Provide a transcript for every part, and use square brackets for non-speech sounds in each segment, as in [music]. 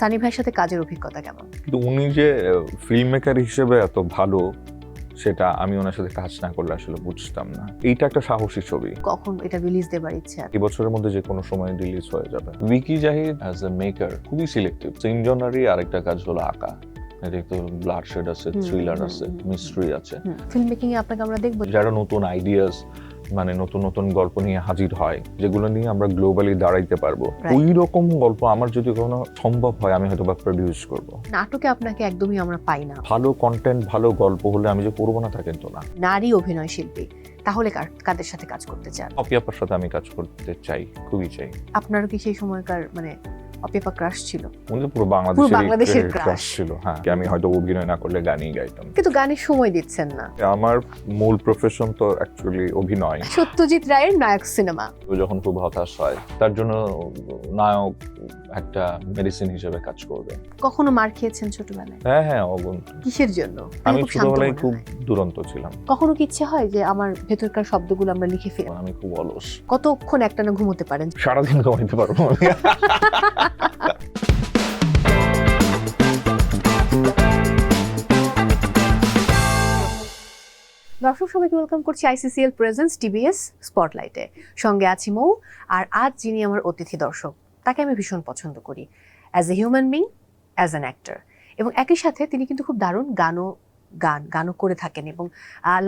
সানি ভাইয়ের সাথে কাজের অভিজ্ঞতা কেমন? কিন্তু উনি যে ফিল্ম মেকার হিসেবে এত ভালো সেটা আমি ওনার সাথে কাজ না করলে আসলে বুঝতাম না। এইটা একটা সাহসী ছবি। কখন এটা রিলিজ দেবার ইচ্ছে? এই বছরের মধ্যে যে কোনো সময় রিলিজ হয়ে যাবে। Vicky Jahid as a maker খুবই সিলেক্টিভ সেম জনারই আরেকটা কাজ হলো আঁকা। একটু ব্লাড শেড আছে থ্রিলার আছে। মিস্ট্রি আছে। ফিল্ম মেকিং এ আপনাকে আমরা দেখব যারা নতুন আইডিয়াস মানে নতুন নতুন গল্প নিয়ে হাজির হয় যেগুলো নিয়ে আমরা গ্লোবালি দাঁড়াইতে পারব। ওই রকম গল্প আমার যদি কোনো সম্ভব হয় আমি হয়তো বা প্রডিউস করব। নাটকে আপনাকে একদমই আমরা পাই না। ভালো কন্টেন্ট ভালো গল্প হলে আমি যে করব না তা কিন্তু না। নারী অভিনয় শিল্পী তাহলে কাদের সাথে কাজ করতে চান? অপিয়াপার সাথে আমি কাজ করতে চাই খুবই চাই। আপনারও কি সেই সময়কার মানে অপেপা ক্রাশ ছিল। উনি তো পুরো বাংলাদেশের বাংলাদেশের। ক্রাশ ছিল হ্যাঁ। যে আমি হয়তো অভিনয় না করলে গানই গাইতাম। কিন্তু গানে সময় দিচ্ছেন না। আমার মূল প্রফেশন তো অ্যাকচুয়ালি অভিনয়। সত্যজিৎ রায়ের নায়ক সিনেমা। ও যখন খুব হতাশ হয় তার জন্য নায়ক একটা মেডিসিন হিসেবে কাজ করবে। কখনো মার খেয়েছেন ছোটবেলায়? হ্যাঁ হ্যাঁ অগুণ কিসের জন্য? আমি ছোটবেলায় খুব দুরন্ত ছিলাম। কখনো কি ইচ্ছে হয় যে আমার ভেতরকার শব্দগুলো আমরা লিখে ফেলি? আমি খুব অলস। কতক্ষণ একটানা ঘুমোতে পারেন? সারাদিন ঘুমাইতে পারব দর্শক সবাইকে ওয়েলকাম করছি আইসিসিএল প্রেজেন্স টিবিএস স্পটলাইটে সঙ্গে আছি মৌ আর আজ যিনি আমার অতিথি দর্শক তাকে আমি ভীষণ পছন্দ করি। As a human being as an actor এবং একই সাথে তিনি কিন্তু খুব দারুণ গানও, গান, গানও করে থাকেন এবং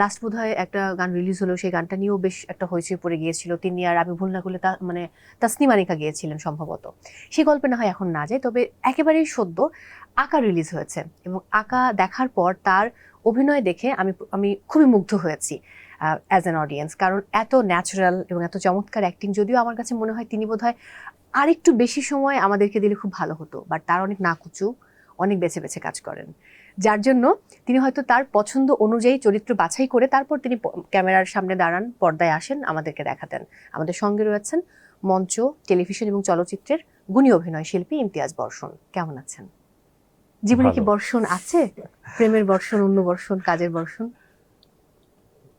লাস্ট বোধ হয় একটা গান রিলিজ হলো সেই গানটা নিয়েও বেশ একটা হইচই পড়ে গিয়েছিল। তিনি আর আমি ভুল না করলে তা মানে তাসনিমানিকা গিয়েছিলেন সম্ভবত। সেই গল্পে না হয় এখন না যায়, তবে একেবারেই সদ্য আঁকা রিলিজ হয়েছে এবং আঁকা দেখার পর তার অভিনয় দেখে আমি আমি খুবই মুগ্ধ হয়েছি। অ্যাজ অ্যান অডিয়েন্স কারণ এত ন্যাচারাল এবং এত চমৎকার অ্যাক্টিং যদিও আমার কাছে মনে হয় তিনি বোধহয় আরেকটু বেশি সময় আমাদেরকে দিলে খুব ভালো হতো বাট তার অনেক নাকুচু অনেক বেছে বেছে কাজ করেন। যার জন্য তিনি হয়তো তার পছন্দ অনুযায়ী চরিত্র বাছাই করে তারপর তিনি ক্যামেরার সামনে দাঁড়ান পর্দায় আসেন আমাদেরকে দেখাতেন। আমাদের সঙ্গে রয়েছেন মঞ্চ টেলিভিশন এবং চলচ্চিত্রের গুণী অভিনয় শিল্পী ইমতিয়াজ বর্ষণ। কেমন আছেন? জীবনে কি বর্ষণ আছে? প্রেমের বর্ষণ অন্য বর্ষণ কাজের বর্ষণ?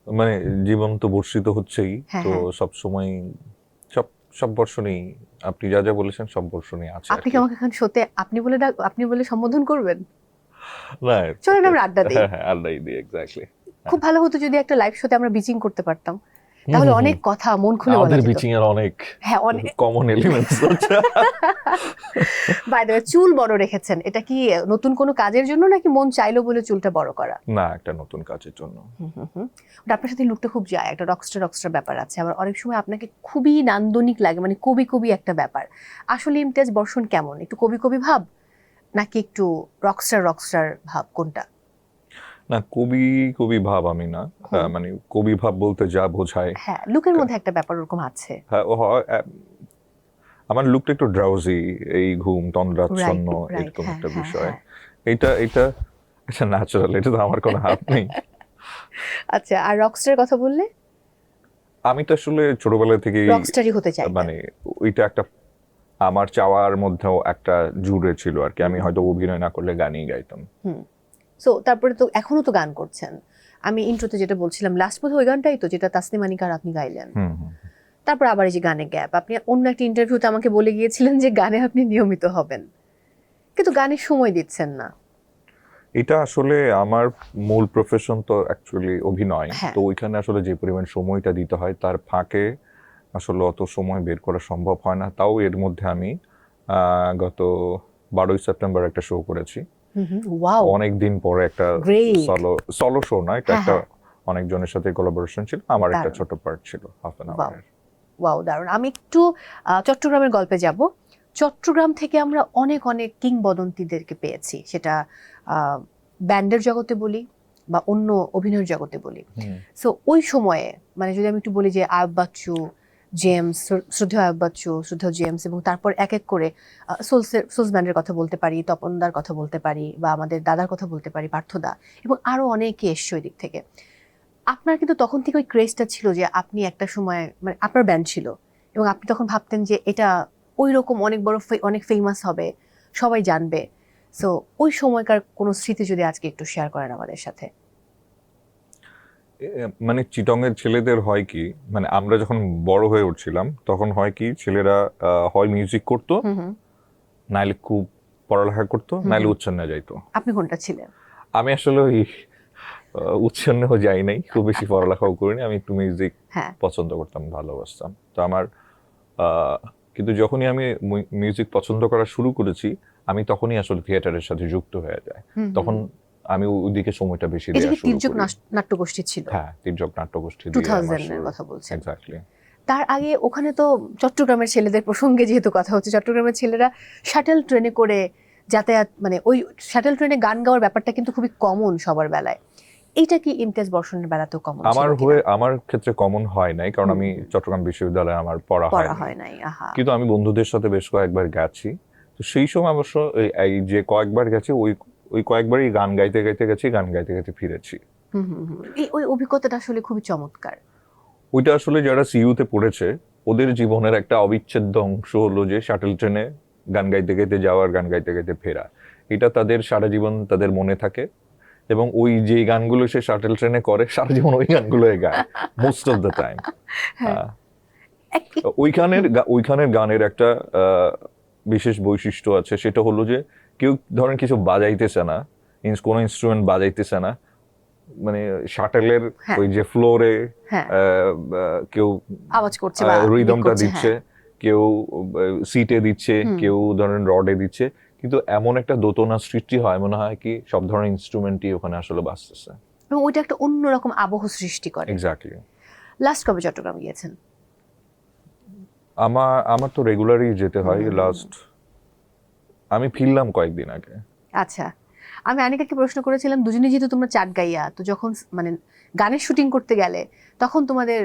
মানে জীবন তো বর্ষিত হচ্ছেই হ্যাঁ, তো হ্যাঁ। সব সময় সব সব বর্ষণেই আপনি যা যা বলেছেন সব বর্ষণেই আছে আপনি কি। আমাকে এখন সত্যি আপনি বলে আপনি বলে সম্বোধন করবেন না চলেন আমরা আড্ডা দিই হ্যাঁ আড্ডা দিই এক্স্যাক্টলি খুব ভালো হতো যদি একটা লাইভ শোতে আমরা বিচিং করতে পারতাম তাহলে অনেক কথা মন খুলে বলা যেত। বিচিং এর অনেক হ্যাঁ অনেক। কমন এলিমেন্টস আছে বাই দ্য চুল বড় রেখেছেন। এটা কি নতুন কোনো কাজের জন্য নাকি মন চাইলো বলে চুলটা বড় করা? না একটা নতুন কাজের জন্য। হুম হুম হুম। ওটা আপনার সাথে লুকটা খুব যায়। একটা রকস্টার রকস্টার ব্যাপার আছে। আবার অনেক সময় আপনাকে খুবই নান্দনিক লাগে মানে কবি কবি একটা ব্যাপার। আসলে ইমতিয়াজ বর্ষণ কেমন? একটু কবি কবি ভাব? নাকি একটু রকস্টার রকস্টার ভাব কোনটা? না কবি কবি ভাব আমি না। হুম। মানে কবি ভাব বলতে যা বোঝায়। হ্যাঁ লুকের মধ্যে একটা ব্যাপার ওরকম আছে। হ্যাঁ, হয়, আমার লুকটা একটু ড্রাউজি এই ঘুম তন্দ্রাচ্ছন্ন এরকম হ্যাঁ, একটা হ্যাঁ, বিষয়। হ্যাঁ। এটা এটা এটা ন্যাচারাল এটা তো আমার কোনো হাত নেই। আচ্ছা আর রকস্টার কথা বললে? আমি তো আসলে ছোটবেলা থেকেই রকস্টারই হতে চাই। মানে ওইটা একটা আমার চাওয়ার মধ্যেও একটা জুড়ে ছিল আর কি। আমি হয়তো অভিনয় না করলে গানই গাইতাম। সো তারপরে তো এখনও তো গান করছেন। আমি ইন্ট্রোতে যেটা বলছিলাম লাস্ট বোধ ওই গানটাই তো যেটা তাসনিমানিকার আপনি গাইলেন। তারপর আবার এই যে গানে গ্যাপ আপনি অন্য একটা ইন্টারভিউতে আমাকে বলে গিয়েছিলেন যে গানে আপনি নিয়মিত হবেন। কিন্তু গানে সময় দিচ্ছেন না। এটা আসলে আমার মূল প্রফেশন তো অ্যাকচুয়ালি অভিনয়। হ্যাঁ। তো ওইখানে আসলে যে পরিমাণ সময়টা দিতে হয় তার ফাঁকে আসলে অত সময় বের করা সম্ভব হয় না। তাও এর মধ্যে আমি গত বারোই সেপ্টেম্বর একটা শো করেছি। ওয়াও অনেক দিন পরে একটা. সলো সলো শো না এটা হ্যাঁ, একটা হ্যাঁ। অনেকজনের সাথে কোলাবোরেশন ছিল আমার একটা ছোট পার্ট ছিল হাফ অ্যান ওয়াও দারুণ। আমি একটু চট্টগ্রামের গল্পে যাব। চট্টগ্রাম থেকে আমরা অনেক অনেক কিংবদন্তিদেরকে পেয়েছি। সেটা ব্যান্ডের জগতে বলি বা অন্য অভিনয়ের জগতে বলি। সো ওই সময়ে মানে যদি আমি একটু বলি যে আয়ব বাচ্চু জেমস, শ্র- শ্রদ্ধেয় আয়ব বাচ্চু, শ্রদ্ধেয় জেমস এবং তারপর এক এক করে সোলসের সোলস ব্যান্ডের কথা বলতে পারি, তপনদার কথা বলতে পারি বা আমাদের দাদার কথা বলতে পারি, পার্থদা এবং আরও অনেকে এসছে ওই দিক থেকে। আপনার কিন্তু তখন থেকে ওই ক্রেজটা ছিল যে আপনি একটা সময় মানে আপনার ব্যান্ড ছিল এবং আপনি তখন ভাবতেন যে এটা ওই রকম অনেক বড় অনেক ফেমাস হবে, সবাই জানবে। সো ওই সময়কার কোনো স্মৃতি যদি আজকে একটু শেয়ার করেন আমাদের সাথে। মানে চিটংয়ের ছেলেদের হয় কি মানে আমরা যখন বড় হয়ে উঠছিলাম তখন হয় কি ছেলেরা হয় মিউজিক করতো নাইলে খুব পড়ালেখা করতো নাইলে। উচ্ছন্নে যাইতো। আপনি কোনটা ছিলেন? আমি আসলে ওই উচ্ছন্নেও যাই নাই খুব বেশি পড়ালেখাও করিনি আমি একটু মিউজিক হ্যাঁ। পছন্দ করতাম ভালোবাসতাম। তো আমার আহ, কিন্তু যখনই আমি মিউজিক পছন্দ করা শুরু করেছি আমি তখনই আসলে থিয়েটারের সাথে যুক্ত হয়ে যায় তখন। আমি ওইদিকে সময়টা বেশি এটা দেওয়া কি শুরু তির্যক করি নাস- নাট্যগোষ্ঠী ছিল? হ্যাঁ তির্যক নাট্যগোষ্ঠী টু থাউজেন্ডের কথা বলছেন। এক্স্যাক্টলি তার আগে ওখানে তো চট্টগ্রামের ছেলেদের প্রসঙ্গে যেহেতু কথা হচ্ছে চট্টগ্রামের ছেলেরা শাটেল ট্রেনে করে যাতায়াত মানে ওই শাটেল ট্রেনে গান গাওয়ার ব্যাপারটা কিন্তু খুবই কমন সবার বেলায়। এইটা কি ইমতিয়াজ বর্ষণের বেলাতেও কমন আমার হয়ে আমার ক্ষেত্রে কমন হয় নাই কারণ আমি চট্টগ্রাম বিশ্ববিদ্যালয়ে আমার পড়া হয় পড়া হয় নাই আহা। কিন্তু আমি বন্ধুদের সাথে বেশ কয়েকবার গেছি। তো সেই সময় অবশ্য এই যে কয়েকবার গেছি ওই ওই কয়েকবারই গান গাইতে গাইতে গেছি গান গাইতে গাইতে ফিরেছি। এই ওই অভিজ্ঞতাটা আসলে খুবই চমৎকার ওইটা আসলে যারা সিইউতে পড়েছে ওদের জীবনের একটা অবিচ্ছেদ্য অংশ হলো যে শাটেল ট্রেনে গান গাইতে গাইতে যাওয়ার গান গাইতে গাইতে ফেরা এটা তাদের সারা জীবন তাদের মনে থাকে এবং ওই যে গানগুলো সে শাটেল ট্রেনে করে সারা জীবন ওই গানগুলোই গায় মোস্ট অফ দ্য টাইম হ্যাঁ। ওইখানের ওইখানের গানের একটা আহ, বিশেষ বৈশিষ্ট্য আছে সেটা হলো যে কেউ ধরেন কিছু বাজাইতেছে না কোনো ইনস্ট্রুমেন্ট বাজাইতেছে না মানে শাটেলের হ্যাঁ। ওই যে ফ্লোরে হ্যাঁ। কেউ আওয়াজ করছে রিদমটা দিচ্ছে হ্যাঁ। কেউ সিটে দিচ্ছে কেউ ধরেন রডে দিচ্ছে কিন্তু এমন একটা দোতনা সৃষ্টি হয় মনে হয় কি সব ধরনের ইনস্ট্রুমেন্টই ওখানে আসলে বাজতেছে। এবং ওইটা একটা অন্যরকম আবহ সৃষ্টি করে। এক্স্যাক্টলি লাস্ট কবে চট্টগ্রাম গিয়েছেন? আমার আমার তো রেগুলারই যেতে হয় লাস্ট আমি ফিরলাম কয়েকদিন আগে। আচ্ছা। আমি আনিকাকে প্রশ্ন করেছিলাম দুজনে যেহেতু তোমরা চাট গাইয়া তো যখন মানে গানের শুটিং করতে গেলে তখন তোমাদের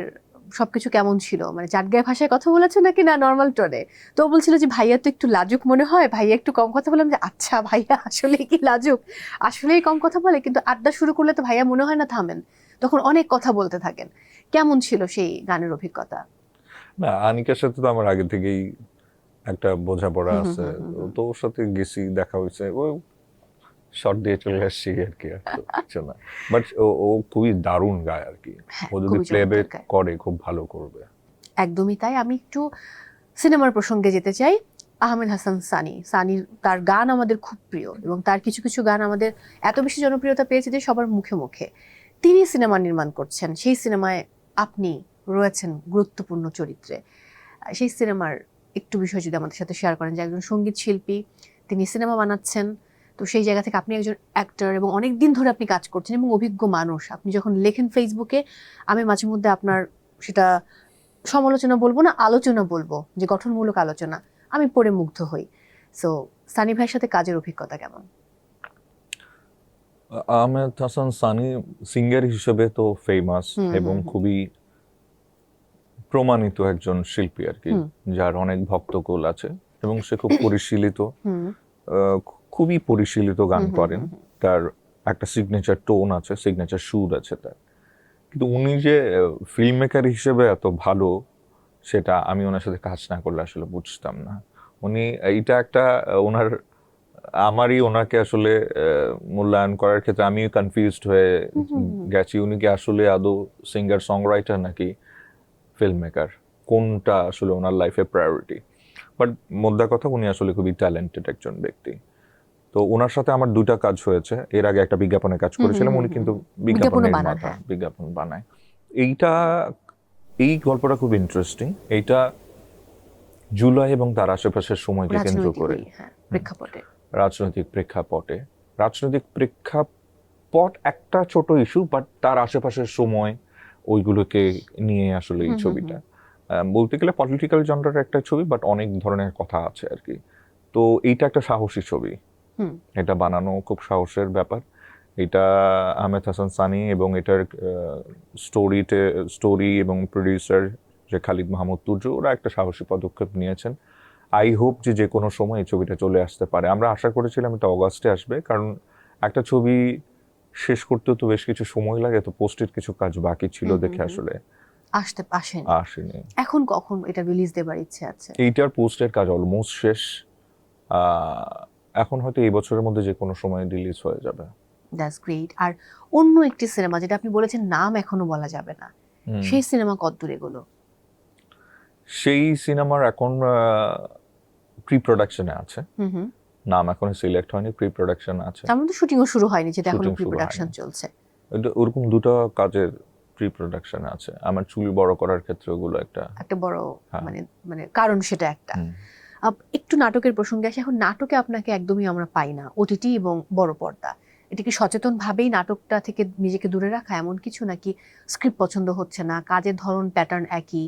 সবকিছু কেমন ছিল? মানে চাটগাঁয় ভাষায় কথা বলেছ নাকি না নর্মাল টোনে তো বলছিল যে ভাইয়া তো একটু লাজুক মনে হয় ভাইয়া একটু কম কথা বললাম যে আচ্ছা ভাইয়া আসলেই কি লাজুক? আসলেই কম কথা বলে কিন্তু আড্ডা শুরু করলে তো ভাইয়া মনে হয় না থামেন। তখন অনেক কথা বলতে থাকেন। কেমন ছিল সেই গানের অভিজ্ঞতা? না আনিকার সাথে তো আমার আগে থেকেই একটা বোঝাপড়া আছে। তো ওর সাথে গেছি দেখা হয়েছে। ও শর্ট দিয়ে চলে আসছি আর কি আর কিছু না। বাট ও ও খুবই দারুণ গায় আর কি। হ্যাঁ ও যদি প্লেব্যাক করে খুব ভালো করবে। একদমই তাই। আমি একটু সিনেমার প্রসঙ্গে যেতে চাই। আহমেদ হাসান সানি। সানির তার গান আমাদের খুব প্রিয় এবং তার কিছু কিছু গান আমাদের এত বেশি জনপ্রিয়তা পেয়েছে যে সবার মুখে মুখে। তিনি সিনেমা নির্মাণ করছেন। সেই সিনেমায় আপনি রয়েছেন গুরুত্বপূর্ণ চরিত্রে। সেই সিনেমার একটু বিষয় যদি আমাদের সাথে শেয়ার করেন যে একজন সংগীত শিল্পী তিনি সিনেমা বানাচ্ছেন তো সেই জায়গা থেকে আপনি একজন অ্যাক্টর এবং অনেক দিন ধরে আপনি কাজ করছেন এবং অভিজ্ঞ মানুষ। আপনি যখন লেখেন ফেসবুকে আমি মাঝে মধ্যে আপনার সেটা সমালোচনা বলব না আলোচনা বলব যে গঠনমূলক আলোচনা। আমি পড়ে মুগ্ধ হই। সো সানি ভাইয়ের সাথে কাজের অভিজ্ঞতা কেমন? আহমেদ হাসান সানি সিঙ্গার হিসেবে তো ফেমাস এবং খুবই প্রমাণিত একজন শিল্পী আর কি যার অনেক ভক্তকুল আছে এবং সে খুব [coughs] পরিশীলিত খুবই পরিশীলিত গান করেন। তার একটা সিগনেচার টোন আছে সিগনেচার সুর আছে তার। কিন্তু উনি যে ফিল্ম মেকার হিসেবে এত ভালো সেটা আমি ওনার সাথে কাজ না করলে আসলে বুঝতাম না। উনি এইটা একটা ওনার আমারই ওনাকে আসলে মূল্যায়ন করার ক্ষেত্রে আমি কনফিউজড হয়ে। গেছি। উনি কি আসলে আদৌ সিঙ্গার সং রাইটার নাকি? ফিল্ম মেকার কোনটা আসলে ওনার লাইফে প্রায়োরিটি বাট মোদ্দা কথা উনি আসলে খুবই ট্যালেন্টেড একজন ব্যক্তি। তো ওনার সাথে আমার দুটা কাজ হয়েছে। এর আগে একটা বিজ্ঞাপনে কাজ করেছিলাম উনি কিন্তু বিজ্ঞাপনের নির্মাতা হ্যাঁ। বিজ্ঞাপন বানায়। এইটা এই গল্পটা খুব ইন্টারেস্টিং এইটা জুলাই এবং তার আশেপাশের সময়কে কেন্দ্র করে। হ্যাঁ, প্রেক্ষাপটে। রাজনৈতিক প্রেক্ষাপটে। রাজনৈতিক প্রেক্ষাপট একটা ছোট ইস্যু বাট তার আশেপাশের সময় ওইগুলোকে নিয়ে আসলে এই ছবিটা। বলতে গেলে পলিটিক্যাল জনরার একটা ছবি বাট অনেক ধরনের কথা আছে আর কি তো এইটা একটা সাহসী ছবি। এটা বানানো খুব সাহসের ব্যাপার। এটা আহমেদ হাসান সানি এবং এটার স্টোরিতে স্টোরি এবং প্রডিউসার যে খালিদ মাহমুদ তুর্য ওরা একটা সাহসী পদক্ষেপ নিয়েছেন। আই হোপ যে যে কোনো সময় এই ছবিটা চলে আসতে পারে। আমরা আশা করেছিলাম এটা অগাস্টে আসবে কারণ একটা ছবি শেষ করতেও তো বেশ কিছু সময় লাগে তো পোস্টের কিছু কাজ বাকি ছিল দেখে আসলে আসতে আসেন। আসেনি। এখন কখন এটা রিলিজ দেবার ইচ্ছে আছে? এইটার পোস্টের কাজ অলমোস্ট শেষ। এখন হয়তো এই বছরের মধ্যে যে কোনো সময় রিলিজ হয়ে যাবে। দ্যাটস গ্রেট আর অন্য একটি সিনেমা যেটা আপনি বলেছেন নাম এখনও বলা যাবে না সেই সিনেমা কতদূর এগুলো? সেই সিনেমার এখন প্রি প্রোডাকশনে আছে। হুম হুম। নাম এখনও সিলেক্ট হয়নি প্রি প্রোডাকশন আছে। তার মধ্যে শুটিংও শুরু হয়নি যেটা এখনও প্রি প্রোডাকশন চলছে। ওরকম দুটো কাজের প্রি প্রোডাকশন আছে। আমার চুল বড় করার ক্ষেত্রে ওগুলো একটা একটা বড় হ্যাঁ। মানে মানে কারণ সেটা একটা। একটু নাটকের প্রসঙ্গে আসে। এখন নাটকে আপনাকে একদমই আমরা পাই না ওটিটি এবং বড় পর্দা। এটা কি সচেতন ভাবেই নাটকটা থেকে নিজেকে দূরে রাখা এমন কিছু নাকি স্ক্রিপ্ট পছন্দ হচ্ছে না? কাজের ধরন প্যাটার্ন একই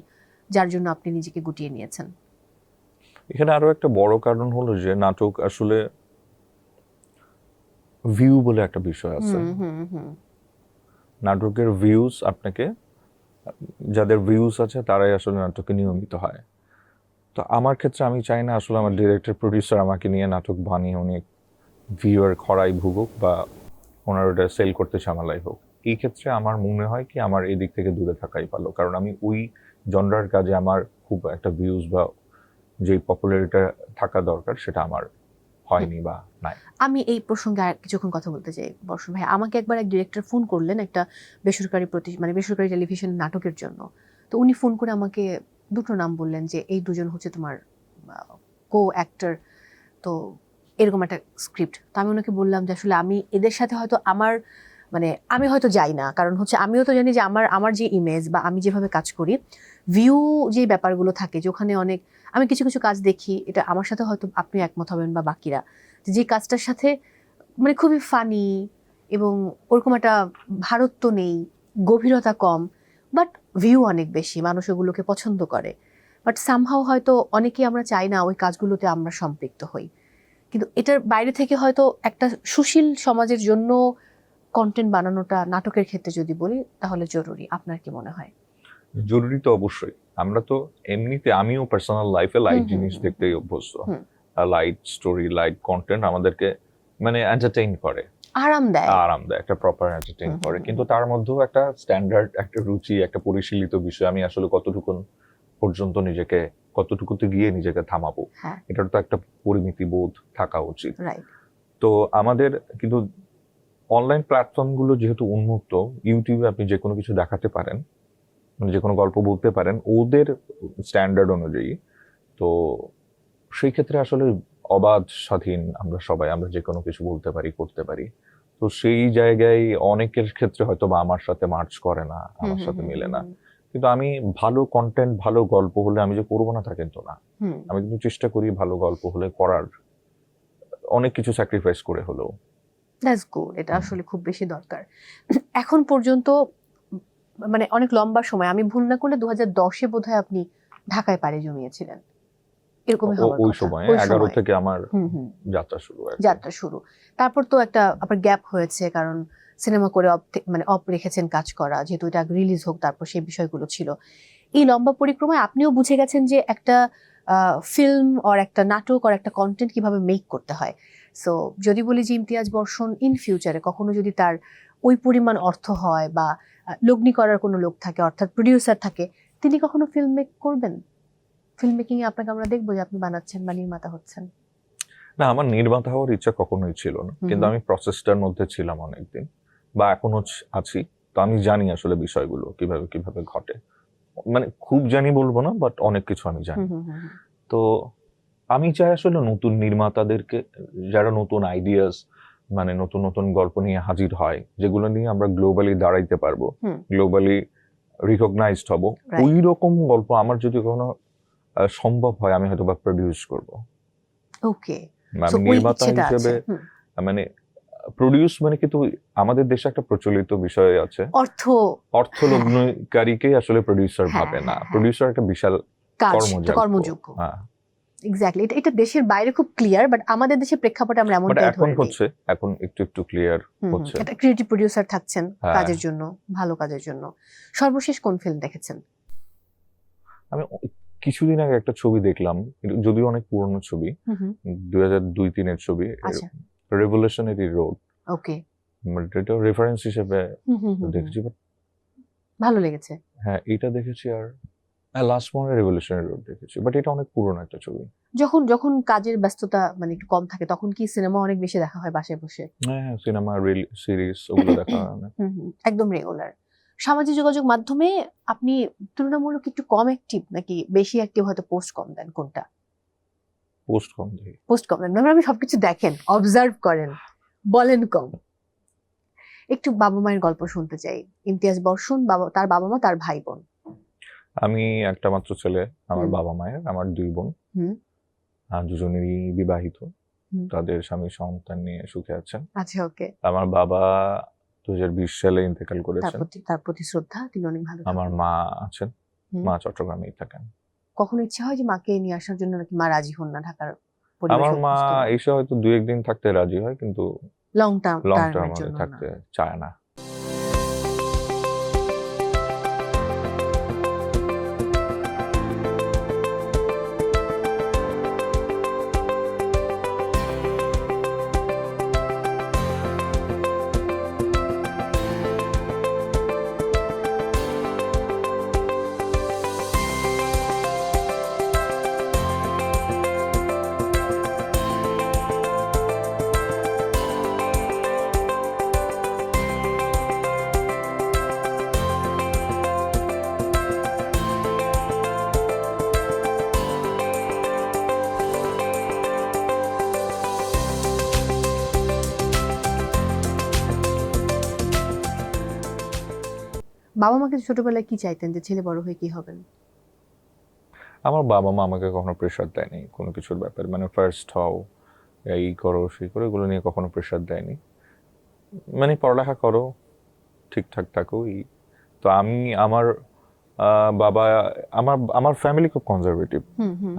যার জন্য আপনি নিজেকে গুটিয়ে নিয়েছেন? এখানে আরও একটা বড় কারণ হলো যে নাটক আসলে ভিউ বলে একটা বিষয় আছে। নাটকের ভিউজ আপনাকে যাদের ভিউজ আছে তারাই আসলে নাটকে নিয়মিত হয়। তো আমার ক্ষেত্রে আমি চাই না আসলে আমার ডিরেক্টর প্রডিউসার আমাকে নিয়ে নাটক বানিয়ে উনি ভিউয়ার খরাই ভুগুক বা ওনার ওটা সেল করতে ঝামেলাই হোক। এই ক্ষেত্রে আমার মনে হয় কি আমার এই দিক থেকে দূরে থাকাই ভালো। কারণ আমি ওই জনরার কাজে আমার খুব একটা ভিউজ বা যে পপুলারিটা থাকা দরকার সেটা আমার হয়নি বা নাই। আমি এই প্রসঙ্গে আর কিছুক্ষণ কথা বলতে চাই, বর্ষণ ভাই। আমাকে একবার এক ডিরেক্টর ফোন করলেন একটা বেসরকারি প্রতি মানে বেসরকারি টেলিভিশন নাটকের জন্য। তো উনি ফোন করে আমাকে দুটো নাম বললেন যে, এই দুজন হচ্ছে তোমার কো অ্যাক্টর তো এরকম একটা স্ক্রিপ্ট তো আমি ওনাকে বললাম যে, আসলে আমি এদের সাথে হয়তো আমার মানে আমি হয়তো যাই না। কারণ হচ্ছে আমিও তো জানি যে আমার আমার যে ইমেজ বা আমি যেভাবে কাজ করি ভিউ যে ব্যাপারগুলো থাকে, যে ওখানে অনেক, আমি কিছু কিছু কাজ দেখি, এটা আমার সাথে হয়তো আপনি একমত হবেন বা বাকিরা। যে কাজটার সাথে মানে খুবই ফানি এবং ওরকম একটা ভারত্ব নেই, গভীরতা কম বাট ভিউ অনেক বেশি, মানুষ ওগুলোকে পছন্দ করে। বাট সামহাও হয়তো অনেকেই আমরা চাই না ওই কাজগুলোতে আমরা সম্পৃক্ত হই। কিন্তু এটার বাইরে থেকে হয়তো একটা সুশীল সমাজের জন্য কন্টেন্ট বানানোটা নাটকের ক্ষেত্রে যদি বলি তাহলে জরুরি। আপনার কি মনে হয়? জরুরি তো অবশ্যই। আমরা তো এমনিতে আমিও পার্সোনাল লাইফে লাইট জিনিস হুম, দেখতেই অভ্যস্ত। লাইট স্টোরি লাইট কন্টেন্ট আমাদেরকে মানে এন্টারটেইন করে। আরাম দেয়। আরাম দেয় একটা প্রপার এন্টারটেইন করে। কিন্তু তার মধ্যেও একটা স্ট্যান্ডার্ড একটা রুচি একটা পরিশীলিত বিষয়। আমি আসলে কতটুকু পর্যন্ত নিজেকে কতটুকুতে গিয়ে নিজেকে থামাবো? হ্যাঁ। এটার তো একটা পরিমিতি বোধ থাকা উচিত। তো আমাদের কিন্তু অনলাইন প্ল্যাটফর্মগুলো যেহেতু উন্মুক্ত ইউটিউবে আপনি যে কোনো কিছু দেখাতে পারেন মানে যে কোনো গল্প বলতে পারেন ওদের স্ট্যান্ডার্ড অনুযায়ী তো সেই ক্ষেত্রে আসলে অবাধ স্বাধীন আমরা সবাই আমরা যে কোনো কিছু বলতে পারি করতে পারি। তো সেই জায়গায় অনেকের ক্ষেত্রে হয়তো বা আমার সাথে মার্চ করে না আমার সাথে মিলে না। কিন্তু আমি ভালো কন্টেন্ট ভালো গল্প হলে আমি যে করব না তা কিন্তু না। আমি কিন্তু চেষ্টা করি ভালো গল্প হলে করার অনেক কিছু স্যাক্রিফাইস করে হলেও। দ্যাটস গুড এটা আসলে খুব বেশি দরকার। এখন পর্যন্ত মানে অনেক লম্বা সময় আমি ভুল না করলে দু হাজার দশে বোধ আপনি ঢাকায় পাড়ি জমিয়েছিলেন। এরকমই ওই সময় এগারো থেকে আমার যাত্রা শুরু যাত্রা শুরু। তারপর তো একটা আপনার গ্যাপ হয়েছে কারণ সিনেমা করে অফ মানে অফ রেখেছেন কাজ করা যেহেতু এটা রিলিজ হোক তারপর সেই বিষয়গুলো ছিল। এই লম্বা পরিক্রমায় আপনিও বুঝে গেছেন যে একটা ফিল্ম অর একটা নাটক অর একটা কন্টেন্ট কীভাবে মেক করতে হয়। সো যদি বলি যে ইমতিয়াজ বর্ষণ ইন ফিউচারে কখনো যদি তার ওই পরিমাণ অর্থ হয় বা লগ্নি করার কোনো লোক থাকে অর্থাৎ প্রডিউসার থাকে তিনি কখনো ফিল্ম মেক করবেন? ফিল্ম মেকিং এ আপনাকে আমরা দেখব যে আপনি বানাচ্ছেন বা নির্মাতা হচ্ছেন। না আমার নির্মাতা হওয়ার ইচ্ছা কখনোই ছিল না। কিন্তু আমি প্রসেসটার মধ্যে ছিলাম অনেকদিন বা এখনও আছি। তো আমি জানি আসলে বিষয়গুলো কীভাবে কীভাবে ঘটে। মানে খুব জানি বলব না বাট অনেক কিছু আমি জানি। তো আমি চাই আসলে নতুন নির্মাতাদেরকে যারা নতুন আইডিয়াস মানে নতুন নতুন গল্প নিয়ে হাজির হয় যেগুলো নিয়ে আমরা গ্লোবালি দাঁড়াইতে পারব গ্লোবালি রিকগনাইজড হব। ওই রকম গল্প আমার যদি কোনো সম্ভব হয় আমি হয়তো বা প্রডিউস করব ওকে ওই নির্মাতা হিসেবে মানে প্রডিউস মানে কিন্তু আমাদের দেশে একটা প্রচলিত বিষয় আছে। অর্থ। অর্থলগ্নকারীকে আসলে প্রডিউসার হ্যাঁ, ভাবে না। হ্যাঁ, হ্যাঁ। প্রডিউসার একটা বিশাল কর্মযোগ্য হ্যাঁ। এক্স্যাক্টলি এটা এটা দেশের বাইরে খুব ক্লিয়ার বাট আমাদের দেশের প্রেক্ষাপটে আমরা এমনটাই এখন ধরে নিই। হচ্ছে এখন একটু একটু ক্লিয়ার। হচ্ছে। একটা ক্রিয়েটিভ প্রডিউসার থাকছেন হ্যাঁ। কাজের জন্য ভালো কাজের জন্য। সর্বশেষ কোন ফিল্ম দেখেছেন? আমি কিছুদিন আগে একটা ছবি দেখলাম যদিও অনেক পুরনো ছবি দুই হাজার দুই তিনের ছবি রেভলিউশনারি রোড ওকে এটা রেফারেন্স হিসেবে। দেখেছি বাট ভালো লেগেছে। হ্যাঁ এটা দেখেছি আর লাস্ট মনে রেভলিউশনারি রোড দেখেছি বাট এটা অনেক পুরনো একটা ছবি। যখন যখন কাজের ব্যস্ততা মানে একটু কম থাকে তখন কি সিনেমা অনেক বেশি দেখা হয় বাসায় বসে? হ্যাঁ সিনেমা রিল সিরিজ ওগুলো দেখা হয় [laughs] হুম একদম রেগুলার সামাজিক যোগাযোগ মাধ্যমে আপনি তুলনামূলক একটু কম অ্যাক্টিভ নাকি বেশি অ্যাক্টিভ হয়তো পোস্ট কম দেন কোনটা? পোস্ট কম দেখি। পোস্ট কম মানে আপনি সবকিছু দেখেন অবজার্ভ করেন বলেন কম। একটু বাবা মায়ের গল্প শুনতে চাই। ইমতিয়াজ বর্ষণ বাবা তার বাবা মা তার ভাই বোন। আমি একটা মাত্র ছেলে আমার বাবা মায়ের আমার দুই বোন। আর দুজনেরই বিবাহিত। তাদের স্বামী সন্তান নিয়ে সুখে আছেন। আচ্ছা ওকে। আমার বাবা দু হাজার বিশ সালে ইন্তেকাল তার করেছেন। প্রতি তার প্রতি শ্রদ্ধা তিনি অনেক ভালো আমার মা আছেন। মা চট্টগ্রামেই থাকেন। কখনো ইচ্ছে হয় যে মাকে নিয়ে আসার জন্য নাকি মা রাজি হন না ঢাকার আমার মা এসে হয়তো দু একদিন থাকতে রাজি হয় কিন্তু লং টার্ম লং টার্ম থাকতে চায় না। বাবা মাকে ছোটবেলায় কি চাইতেন যে ছেলে বড় হয়ে কি হবেন? আমার বাবা মা আমাকে কখনো প্রেশার দেয়নি কোনো কিছুর ব্যাপারে। মানে ফার্স্ট হও এই করো সেই করো এগুলো নিয়ে কখনো প্রেশার দেয়নি। মানে পড়ালেখা করো ঠিকঠাক থাকো এই। তো আমি আমার বাবা আমার আমার ফ্যামিলি খুব কনজারভেটিভ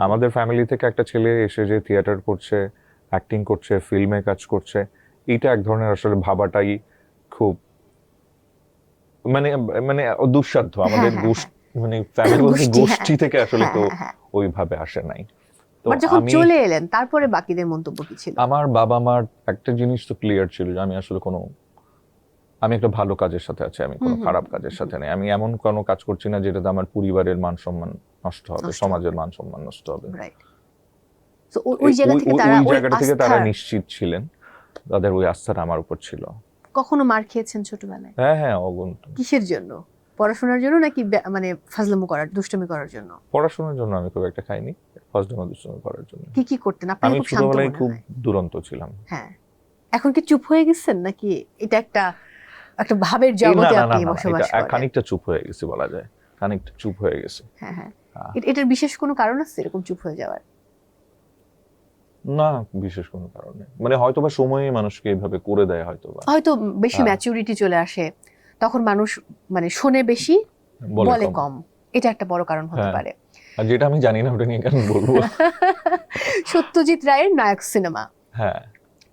আমাদের ফ্যামিলি থেকে একটা ছেলে এসে যে থিয়েটার করছে অ্যাক্টিং করছে ফিল্মে কাজ করছে এইটা এক ধরনের আসলে ভাবাটাই খুব মানে মানে দুঃসাধ্য। আমাদের হ্যাঁ, গোষ্ঠী মানে ফ্যামিলি বলতে গোষ্ঠী, হ্যাঁ। থেকে আসলে হ্যাঁ, তো হ্যাঁ, হ্যাঁ। ওইভাবে আসে নাই। বাট যখন চলে এলেন তারপরে বাকিদের মন্তব্য কি ছিল? আমার বাবা মার একটা জিনিস তো ক্লিয়ার ছিল যে আমি আসলে কোনো আমি একটা ভালো কাজের সাথে আছি আমি কোনো খারাপ কাজের সাথে নেই। আমি এমন কোনো কাজ করছি না যেটাতে আমার পরিবারের মান সম্মান নষ্ট হবে সমাজের মান সম্মান নষ্ট হবে। ওই জায়গা থেকে তারা নিশ্চিত ছিলেন। তাদের ওই আস্থাটা আমার উপর ছিল। কখনো মার খেয়েছেন ছোটবেলায়? হ্যাঁ হ্যাঁ অগন্ত কিসের জন্য? পড়াশোনার জন্য নাকি মানে ফাজলামো করার দুষ্টমি করার জন্য? পড়াশোনার জন্য আমি খুব একটা খাইনি ডে দুষ্টমি করার জন্য। কি কি করতেন? আপনি আমি খুব শান্ত মনে খুব হয়। দুরন্ত ছিলাম। হ্যাঁ। এখন কি চুপ হয়ে গেছেন? নাকি এটা একটা একটা ভাবের এই জগতে আপনি বসবাস এটা করেন? খানিকটা চুপ হয়ে গেছে বলা যায়। খানিকটা চুপ হয়ে গেছে। হ্যাঁ হ্যাঁ। হ্যাঁ। এ- এটার বিশেষ কোনো কারণ আছে এরকম চুপ হয়ে যাওয়ার? না বিশেষ কোনো কারণে। মানে হয়তোবা সময়ে মানুষকে এইভাবে করে দেয় হয়তোবা। হয়তো বেশি। ম্যাচুরিটি চলে আসে তখন মানুষ মানে শোনে বেশি বলে কম। এটা একটা বড় কারণ হতে হ্যাঁ। পারে। আর যেটা আমি জানি না ওটা নিয়ে কেন বলব? [laughs] সত্যজিৎ রায়ের নায়ক সিনেমা। হ্যাঁ।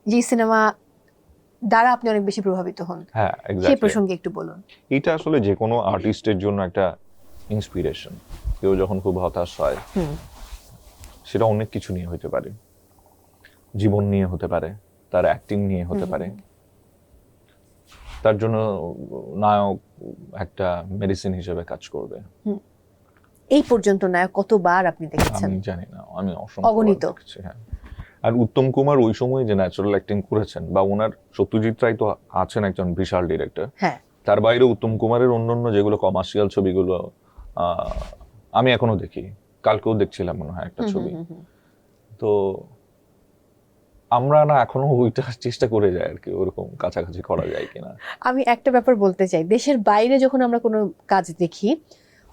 যে সিনেমা দ্বারা আপনি অনেক বেশি প্রভাবিত হন। হ্যাঁ সেই প্রসঙ্গে একটু বলুন। এটা আসলে যে কোনো আর্টিস্টের জন্য একটা ইন্সপিরেশন কেউ যখন খুব হতাশ হয় হুম। সেটা অনেক কিছু নিয়ে হতে পারে। জীবন নিয়ে হতে পারে তার অ্যাক্টিং নিয়ে হতে পারে। তার জন্য নায়ক একটা মেডিসিন হিসেবে কাজ করবে। এই পর্যন্ত নায়ক কতবার আপনি দেখেছেন? আমি জানি না আমি অসংখ্য অগণিত। হ্যাঁ। আর উত্তম কুমার ওই সময় যে ন্যাচারাল অ্যাক্টিং করেছেন বা ওনার সত্যজিৎ রায় তো আছেন একজন বিশাল ডিরেক্টর হ্যাঁ। তার বাইরে উত্তম কুমারের অন্যান্য যেগুলো কমার্শিয়াল ছবিগুলো আহ, আমি এখনও দেখি। কালকেও দেখছিলাম মনে হয় একটা ছবি। তো আমরা না এখনও ওইটা চেষ্টা করে যাই আর কি ওরকম কাছাকাছি করা যায় কিনা। আমি একটা ব্যাপার বলতে চাই দেশের বাইরে যখন আমরা কোনো কাজ দেখি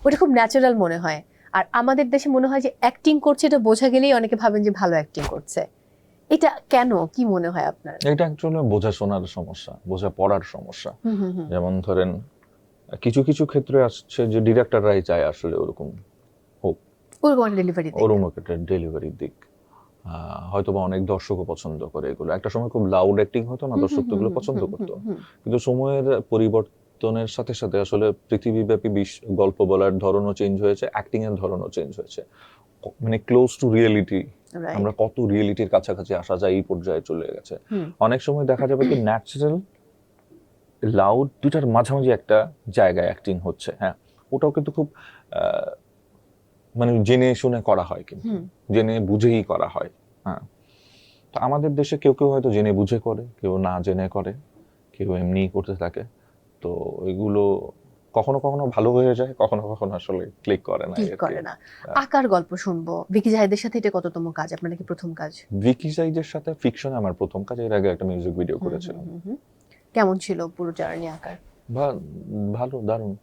ওটা খুব ন্যাচারাল মনে হয়। আর আমাদের দেশে মনে হয় যে অ্যাক্টিং করছে এটা বোঝা গেলেই অনেকে ভাবেন যে ভালো অ্যাক্টিং করছে। এটা কেন? কি মনে হয় আপনার? এটা অ্যাকচুয়ালি বোঝাশোনার সমস্যা বোঝা পড়ার সমস্যা। যেমন ধরেন কিছু কিছু ক্ষেত্রে আসছে যে ডিরেক্টররাই চায় আসলে ওরকম হোক। ওরকম ডেলিভারি ওরকম একটা ডেলিভারির দিক। আহ, হয়তোবা অনেক দর্শকও পছন্দ করে এগুলো। একটা সময় খুব লাউড অ্যাক্টিং হতো না দর্শক তো এগুলো পছন্দ করতো। কিন্তু সময়ের পরিবর্তনের সাথে সাথে আসলে পৃথিবীব্যাপী বিশ- গল্প বলার ধরনও চেঞ্জ হয়েছে অ্যাক্টিং এর ধরনও চেঞ্জ হয়েছে। মানে ক্লোজ টু রিয়েলিটি আমরা কত রিয়েলিটির কাছাকাছি আসা যায় এই পর্যায়ে চলে গেছে। অনেক সময় দেখা যাবে কি ন্যাচারাল লাউড দুটার মাঝামাঝি একটা জায়গায় অ্যাক্টিং হচ্ছে হ্যাঁ। ওটাও কিন্তু খুব আহ, মানে জেনে শুনে করা হয় কিন্তু। জেনে বুঝেই করা হয়। হ্যাঁ। তো আমাদের দেশে কেউ কেউ হয়তো জেনে বুঝে করে কেউ না জেনে করে কেউ এমনিই করতে থাকে। তো এগুলো কখনো কখনো ভালো হয়ে যায় কখনো কখনো আসলে ক্লিক করে না ক্লিক করে না। আকার গল্প শুনব। বিকি জাহিদের সাথে এটা কততম কাজ? আপনার নাকি প্রথম কাজ? ভিকি সাইজের সাথে ফিকশন আমার প্রথম কাজ। এর আগে একটা মিউজিক ভিডিও করেছিলাম। কেমন ছিল পুরো জার্নি আকার? ভালো দারুণ।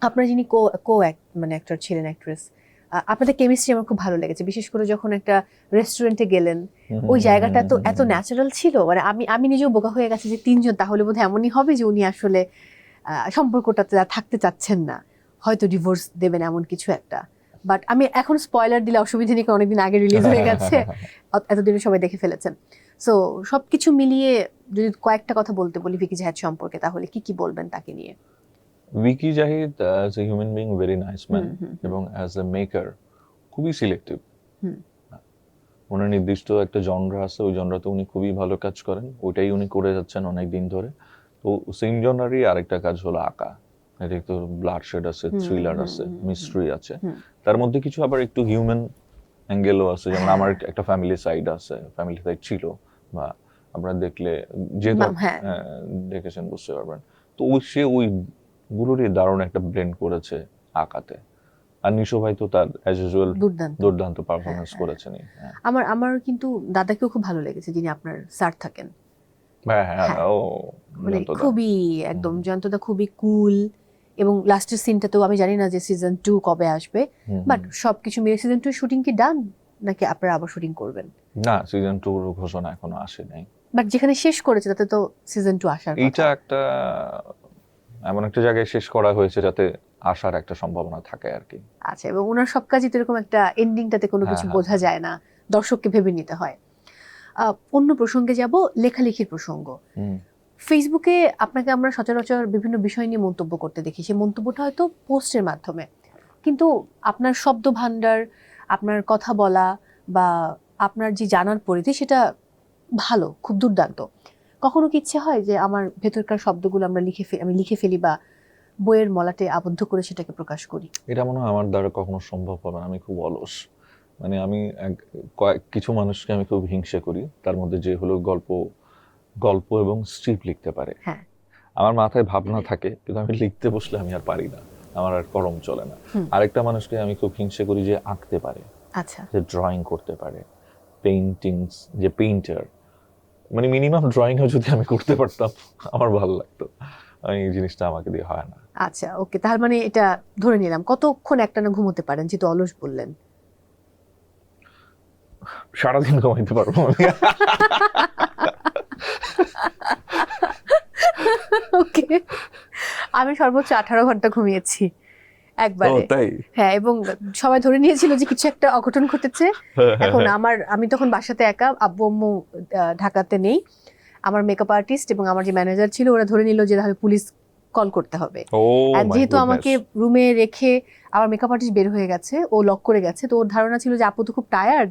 আপনার যিনি কো কো মানে অ্যাক্টর ছিলেন অ্যাক্ট্রেস আপনাদের কেমিস্ট্রি আমার খুব ভালো লেগেছে। বিশেষ করে যখন একটা রেস্টুরেন্টে গেলেন ওই জায়গাটা তো এত ন্যাচারাল ছিল। মানে আমি আমি নিজেও বোকা হয়ে গেছি যে তিনজন তাহলে বোধহয় এমনই হবে যে উনি আসলে সম্পর্কটাতে থাকতে চাচ্ছেন না। হয়তো ডিভোর্স দেবেন এমন কিছু একটা। বাট আমি এখন স্পয়লার দিলে অসুবিধা নেই অনেকদিন আগে রিলিজ হয়ে গেছে। এতদিনে সবাই দেখে ফেলেছেন। সো সবকিছু মিলিয়ে যদি কয়েকটা কথা বলতে বলি ভিকি জাহেদ সম্পর্কে তাহলে কি কি বলবেন তাকে নিয়ে? Vicky Zahid as a human being very nice man. এবং অ্যাজ এ মেকার খুবই সিলেক্টিভ। ওনার নির্দিষ্ট একটা জনরা আছে ওই জনরাতে উনি খুবই ভালো কাজ করেন ওইটাই উনি করে যাচ্ছেন অনেক দিন ধরে তো সেম জনারই আরেকটা কাজ হলো আঁকা এটা একটু ব্লাড শেড আছে থ্রিলার আছে মিস্ট্রি আছে। তার মধ্যে কিছু আবার একটু হিউম্যান অ্যাঙ্গেলও আছে যেমন। আমার একটা ফ্যামিলি সাইড আছে ফ্যামিলি সাইড ছিল বা আপনারা দেখলে যেহেতু হ্যাঁ হ্যাঁ, দেখেছেন বুঝতে পারবেন তো সে ওই গুলোরই দারুণ একটা ব্লেন্ড করেছে আঁকাতে। আর নিশো ভাই তো তার অ্যাজ ইউজুয়াল দুর্দান্ত। পারফরমেন্স হ্যাঁ, করেছেনই হ্যাঁ। আমার আমার কিন্তু দাদাকেও খুব ভালো লেগেছে যিনি আপনার স্যার থাকেন। হ্যাঁ হ্যাঁ হ্যাঁ। মানে খুবই একদম জয়ন্তদা খুবই কুল এবং লাস্টের সিনটাতেও আমি জানি না যে সিজন টু কবে আসবে বাট সবকিছু মিলে সিজন টু শুটিং কি ডান নাকি আপনারা আবার শুটিং করবেন? না সিজন টুর ঘোষণা এখনও আসে নাই বাট যেখানে শেষ করেছে তাতে তো সিজন টু আসার কথা। একটা এমন একটা জায়গায় শেষ করা হয়েছে যাতে আসার একটা সম্ভাবনা থাকে আর কি। আচ্ছা এবং ওনার সব কাজই তো এরকম একটা এন্ডিংটাতে কোনো হ্যাঁ, কিছু হ্যাঁ, বোঝা যায় না দর্শককে ভেবে নিতে হয়। অন্য প্রসঙ্গে যাব লেখালেখির প্রসঙ্গ। ফেসবুকে আপনাকে আমরা সচরাচর বিভিন্ন বিষয় নিয়ে মন্তব্য করতে দেখি সেই মন্তব্যটা হয়তো পোস্টের মাধ্যমে। কিন্তু আপনার শব্দ ভাণ্ডার আপনার কথা বলা বা আপনার যে জানার পরিধি সেটা ভালো খুব দুর্দান্ত। কখনো কি ইচ্ছে হয় যে আমার ভেতরকার শব্দগুলো আমরা লিখে আমি লিখে ফেলি বা বইয়ের মলাটে আবদ্ধ করে সেটাকে প্রকাশ করি? এটা মনে হয় আমার দ্বারা কখনো সম্ভব হবে না। আমি খুব অলস। মানে আমি কয়েক কিছু মানুষকে আমি খুব হিংসা করি। তার মধ্যে যে হলো গল্প গল্প এবং স্ট্রিপ লিখতে পারে। হ্যাঁ। আমার মাথায় ভাবনা থাকে কিন্তু আমি লিখতে বসলে আমি আর পারি না। আমার আর কলম চলে না। আরেকটা মানুষকে আমি খুব হিংসা করি যে আঁকতে পারে। আচ্ছা। যে ড্রয়িং করতে পারে। পেইন্টিংস যে পেইন্টার মানে মিনিমাম ড্রয়িংও যদি আমি করতে পারতাম আমার ভালো লাগতো। আমি এই জিনিসটা আমাকে দিয়ে হয় না। আচ্ছা ওকে। তার মানে এটা ধরে নিলাম কতক্ষণ একটানা ঘুমোতে পারেন যেহেতু অলস বললেন? সারাদিন ঘুমাইতে পারব আমি। [laughs] ওকে। আমি সর্বোচ্চ আঠারো ঘণ্টা ঘুমিয়েছি। একবারে। হ্যাঁ এবং সবাই ধরে নিয়েছিল যে কিছু একটা অঘটন ঘটেছে। এখন আমার আমি তখন বাসাতে একা আব্বু আম্মু ঢাকাতে নেই। আমার মেকআপ আর্টিস্ট এবং আমার যে ম্যানেজার ছিল ওরা ধরে নিল যে তাহলে পুলিশ কল করতে হবে। আর যেহেতু আমাকে রুমে রেখে আমার মেকআপ আর্টিস্ট বের হয়ে গেছে ও লক করে গেছে তো ওর ধারণা ছিল যে আপু তো খুব টায়ার্ড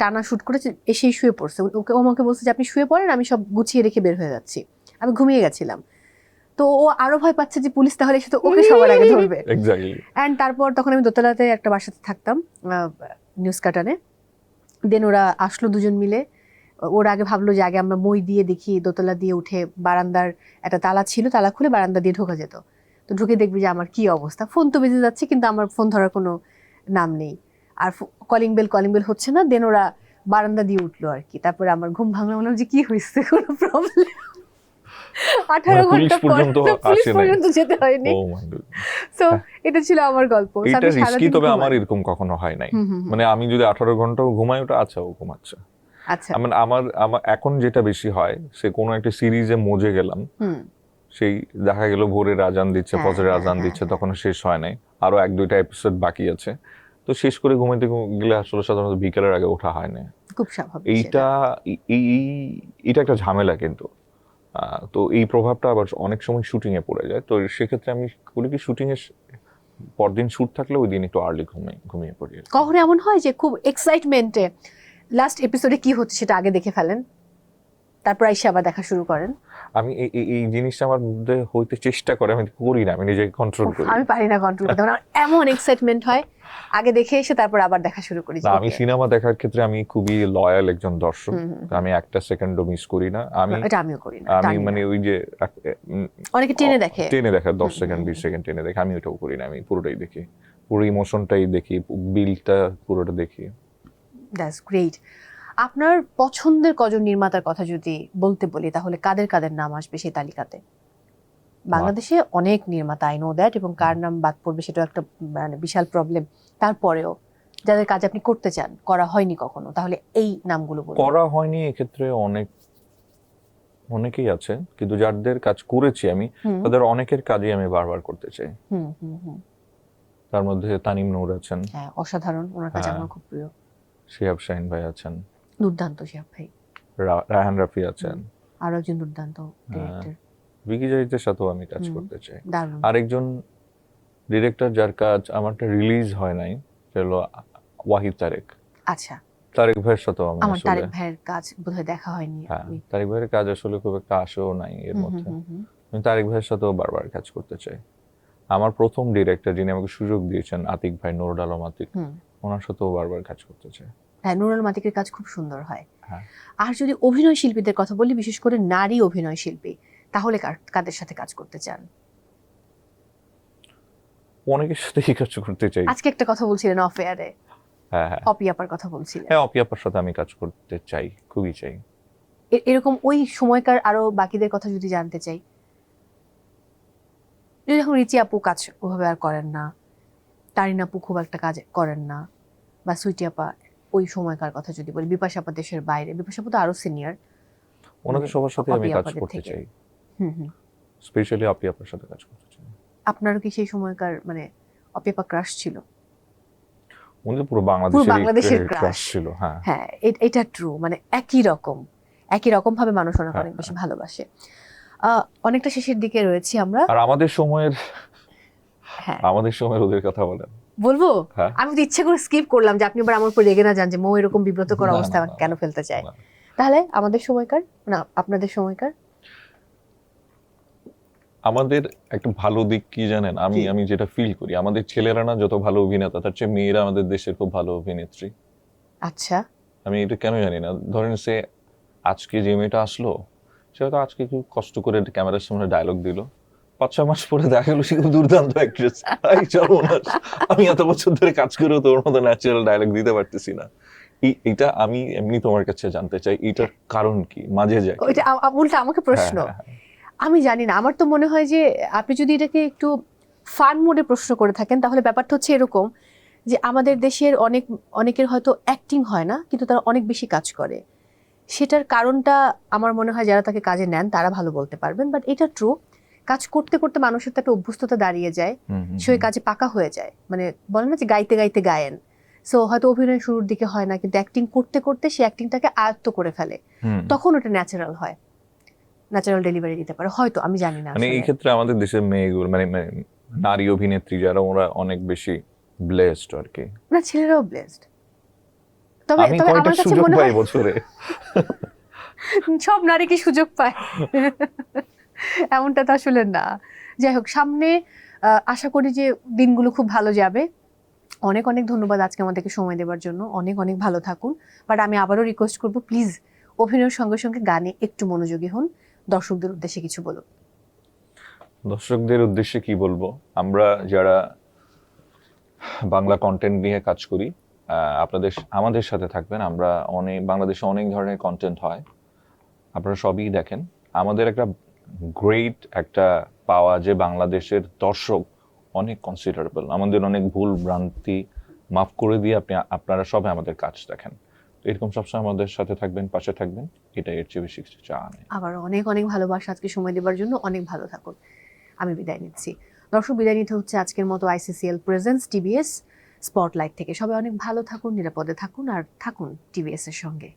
টানা শুট করেছে এসেই শুয়ে পড়ছে। ওকে ও আমাকে বলছে যে আপনি শুয়ে পড়েন আমি সব গুছিয়ে রেখে বের হয়ে যাচ্ছি। আমি ঘুমিয়ে গেছিলাম। তো ও আরও ভয় পাচ্ছে যে পুলিশ তাহলে এসে তো ওকে সবার আগে ধরবে। এক্স্যাক্টলি অ্যান্ড তারপর তখন আমি দোতলাতে একটা বাসাতে থাকতাম নিউজ কাটানে দেন ওরা আসলো দুজন মিলে। ওর আগে ভাবলো যে আগে আমরা মই দিয়ে দেখি দোতলা দিয়ে উঠে বারান্দার একটা তালা ছিল তালা খুলে বারান্দা দিয়ে ঢোকা যেত। তো ঢুকে দেখবি যে আমার কি অবস্থা। ফোন তো বেজে যাচ্ছে কিন্তু আমার ফোন ধরার কোনো নাম নেই। আর কলিং বেল কলিং বেল হচ্ছে না দেন ওরা বারান্দা দিয়ে উঠল আর কি। তারপরে আমার ঘুম ভাঙলো মনে হলো যে কি হয়েছে কোনো প্রবলেম আঠারো মানে ঘণ্টা পুলিশ পর্যন্ত যেতে হয়নি। ও মাই গড তো এটা ছিল আমার গল্প। এটা রিস্কি তবে আমার এরকম কখনো হয় নাই। মানে আমি যদি আঠারো ঘন্টাও ঘুমাই ওটা আচ্ছা ও ঘুমাচ্ছে। আচ্ছা। আমার আমার আমার এখন যেটা বেশি হয় সে কোনো একটা সিরিজে মজে গেলাম। সেই দেখা গেল ভোরের আজান দিচ্ছে হ্যাঁ, ফজরের হ্যাঁ, আজান হ্যাঁ, দিচ্ছে হ্যাঁ। তখন শেষ হয় নাই। আরও এক দুইটা এপিসোড বাকি আছে। তো শেষ করে ঘুমাইতে গেলে আসলে সাধারণত বিকেলের আগে ওঠা হয় না খুব স্বাভাবিক এইটা এই- এটা একটা ঝামেলা কিন্তু। তো এই প্রভাবটা আবার অনেক সময় শুটিং এ পড়ে যায়। তো সেক্ষেত্রে আমি করি কি শুটিং এর পরদিন শুট থাকলে ওই দিন একটু আর্লি ঘুমিয়ে ঘুমিয়ে পড়ি কখনো এমন হয় যে খুব এক্সাইটমেন্টে লাস্ট এপিসোডে কি হচ্ছে সেটা আগে দেখে ফেলেন? তারপর আইসা আবার দেখা শুরু করেন? আমি এই এই- জিনিসটা আমার মধ্যে হইতে চেষ্টা করে আমি করি না আমি নিজেকে কন্ট্রোল করি। আমি পারি না কন্ট্রোল করতে। এমন এক্সাইটমেন্ট হয় আগে দেখে এসে তারপর আবার দেখা শুরু করি আমি সিনেমা দেখার ক্ষেত্রে আমি খুবই লয়াল একজন দর্শক। আমি একটা সেকেন্ডও মিস করি না। আমি এটা আমিও করি না আমি মানে ওই যে অনেকে টেনে দেখে। টেনে দেখা দশ হুম, সেকেন্ড হুম, বিশ হুম। সেকেন্ড টেনে দেখে আমি ওটাও করি না আমি পুরোটাই দেখি। পুরো ইমোশনটাই দেখি বিলটা পুরোটা দেখি। দ্যাটস গ্রেট আপনার পছন্দের কজন নির্মাতার কথা যদি বলতে বলি তাহলে কাদের কাদের নাম আসবে সেই তালিকাতে? বাংলাদেশে অনেক নির্মাতা আই নো দ্যাট এবং কার নাম বাদ পড়বে সেটা একটা মানে বিশাল প্রবলেম তারপরেও যাদের কাজ আপনি করতে চান করা হয়নি কখনো তাহলে এই নামগুলো করা হয়নি এক্ষেত্রে অনেক অনেকেই আছে কিন্তু যাদের কাজ করেছি আমি তাদের অনেকের কাজই আমি বারবার করতে চাই। তার মধ্যে তানিম নূর আছেন। হ্যাঁ অসাধারণ ওনার কাছে হ্যাঁ। আমার খুব প্রিয়। শিহাব শাহিন ভাই আছেন। দুর্দান্ত শিহাব ভাই। রায়হান রাফি আছেন। আরও একজন দুর্দান্ত ডিরেক্টর বিকি সাথেও আমি কাজ করতে চাই। আরেকজন ডিরেক্টর যার কাজ আমারটা রিলিজ হয় নাই হলো ওয়াহিদ তারেক। আচ্ছা। তারেক ভাইয়ের সাথেও আমি আমার তারেক ভাইয়ের কাজ বোধহয় দেখা হয়নি হ্যাঁ তারেক ভাইয়ের কাজ আসলে খুব একটা আসেও নাই এর মধ্যে। আমি তারেক ভাইয়ের সাথেও বারবার কাজ করতে চাই। আমার প্রথম ডিরেক্টর যিনি আমাকে সুযোগ দিয়েছেন আতিক ভাই নুরুল আলম আতিক ওনার সাথেও বারবার কাজ করতে চাই। হ্যাঁ নুরুল মাতিকের কাজ খুব সুন্দর হয়। হ্যাঁ। আর যদি অভিনয় শিল্পীদের কথা বলি বিশেষ করে নারী অভিনয় শিল্পী তাহলে কাদের সাথে কাজ করতে চান? অনেকের সাথেই কাজ করতে চাই। আজকে একটা কথা বলছিলেন অফ এয়ারে হ্যাঁ হ্যাঁ। অপিয়াপার কথা বলছিলেন। হ্যাঁ অপিয়াপার সাথে আমি কাজ করতে চাই খুবই চাই। এরকম ওই সময়কার আরও বাকিদের কথা যদি জানতে চাই। রিচি আপু কাজ ওভাবে আর করেন না তারিন আপু খুব একটা কাজ করেন না বা সুইটি আপা ওই সময়কার কথা যদি বলি বিপাশা আপা দেশের বাইরে বিপাশা আপা তো আরও সিনিয়র ওনাদের সবার সাথে আমি কাজ করতে চাই। স্পেশালি অপিয়াপার সাথে কাজ করতে চাই আপনারও কি সেই সময়কার মানে অপিয়াপা ক্রাশ ছিল? উনি পুরো বাংলাদেশের বাংলাদেশের ক্রাশ ছিল হ্যাঁ। হ্যাঁ এটা ট্রু মানে একই রকম একই রকম ভাবে মানুষ ওনাকে হ্যাঁ, অনেক বেশি ভালোবাসে। অনেকটা শেষের দিকে রয়েছি আমরা। আর আমাদের সময়ের হ্যাঁ। আমাদের সময়ের ওদের কথা বলেন। বলব? হ্যাঁ। আমি তো ইচ্ছে করে স্কিপ করলাম যে আপনি আবার আমার উপর রেগে না যান যে মো এরকম বিব্রতকর অবস্থা আমাকে কেন ফেলতে চায়। তাহলে আমাদের সময়কার না আপনাদের সময়কার আমাদের একটা ভালো দিক কি জানেন? আমি আমি যেটা ফিল করি আমাদের ছেলেরা না যত ভালো অভিনেতা তার চেয়ে মেয়েরা আমাদের দেশের খুব ভালো অভিনেত্রী। আচ্ছা। আমি এটা কেন জানি না? ধরেন সে আজকে যে মেয়েটা আসলো সে হয়তো আজকে খুব কষ্ট করে ক্যামেরার সামনে ডায়লগ দিল। পাঁচ ছয় মাস পরে দেখা গেলো সে খুব দুর্দান্ত অ্যাক্ট্রেস [laughs] আমি এত বছর ধরে কাজ করেও তোর মতো ন্যাচারাল ডায়লগ দিতে পারতেছি না। এই- এটা আমি এমনি তোমার কাছে জানতে চাই এইটার কারণ কি? মাঝে যায় উল্টা আমাকে প্রশ্ন। হ্যাঁ, হ্যাঁ, আমি জানি না। আমার তো মনে হয় যে আপনি যদি এটাকে একটু ফান মোডে প্রশ্ন করে থাকেন তাহলে ব্যাপারটা হচ্ছে এরকম যে আমাদের দেশের অনেক অনেকের হয়তো অ্যাক্টিং হয় না কিন্তু তারা অনেক বেশি কাজ করে। সেটার কারণটা আমার মনে হয় যারা তাকে কাজে নেন তারা ভালো বলতে পারবেন। বাট এটা ট্রু কাজ করতে করতে মানুষের তো একটা অভ্যস্ততা দাঁড়িয়ে যায় সে কাজে পাকা হয়ে যায়। মানে বলে না যে গাইতে গাইতে গায়েন। সো হয়তো অভিনয় শুরুর দিকে হয় না কিন্তু অ্যাক্টিং করতে করতে সে অ্যাক্টিংটাকে আয়ত্ত করে ফেলে। তখন ওটা ন্যাচারাল হয়। ন্যাচারাল ডেলিভারি দিতে পারে। হয়তো আমি জানি না মানে এই ক্ষেত্রে আমাদের দেশের মেয়েগুলো মানে মানে নারী অভিনেত্রী যারা ওরা অনেক বেশি ব্লেসড আর কি। না ছেলেরাও ব্লেসড তবে আমি তবে আমার কাছে সুযোগ মনে পাই হয় বছরে? [laughs] সব নারী কি সুযোগ পায়? [laughs] এমনটা তো আসলে না। যাই হোক সামনে আশা করি যে দিনগুলো খুব ভালো যাবে। অনেক অনেক ধন্যবাদ আজকে আমাদেরকে সময় দেওয়ার জন্য। অনেক অনেক ভালো থাকুন। বাট আমি আবারও রিকোয়েস্ট করব প্লিজ অভিনয়ের সঙ্গে সঙ্গে গানে একটু মনোযোগী হন। দর্শকদের উদ্দেশ্যে কিছু বলুন। দর্শকদের উদ্দেশ্যে কি বলব? আমরা যারা বাংলা কন্টেন্ট নিয়ে কাজ করি আপনাদের আমাদের সাথে থাকবেন। আমরা অনেক, বাংলাদেশে অনেক ধরনের কন্টেন্ট হয়। আপনারা সবই দেখেন। আমাদের একটা গ্রেট একটা পাওয়া যে বাংলাদেশের দর্শক অনেক কনসিডারেবল আমাদের অনেক ভুল ভ্রান্তি মাফ করে দিয়ে আপনি, আপনারা সবাই আমাদের কাজ দেখেন। এরকম সবসময় আমাদের সাথে থাকবেন, পাশে থাকবেন। এটা এর চেয়ে বেশি কিছু নেই। আবার অনেক অনেক ভালোবাসা আজকে সময় দেবার জন্য। অনেক ভালো থাকুন। আমি বিদায় নিচ্ছি। দর্শক, বিদায় নিতে হচ্ছে আজকের মতো আইসিসিএল প্রেজেন্স টিভিএস স্পটলাইট থেকে। সবাই অনেক ভালো থাকুন, নিরাপদে থাকুন, আর থাকুন টিভিএস এর সঙ্গে।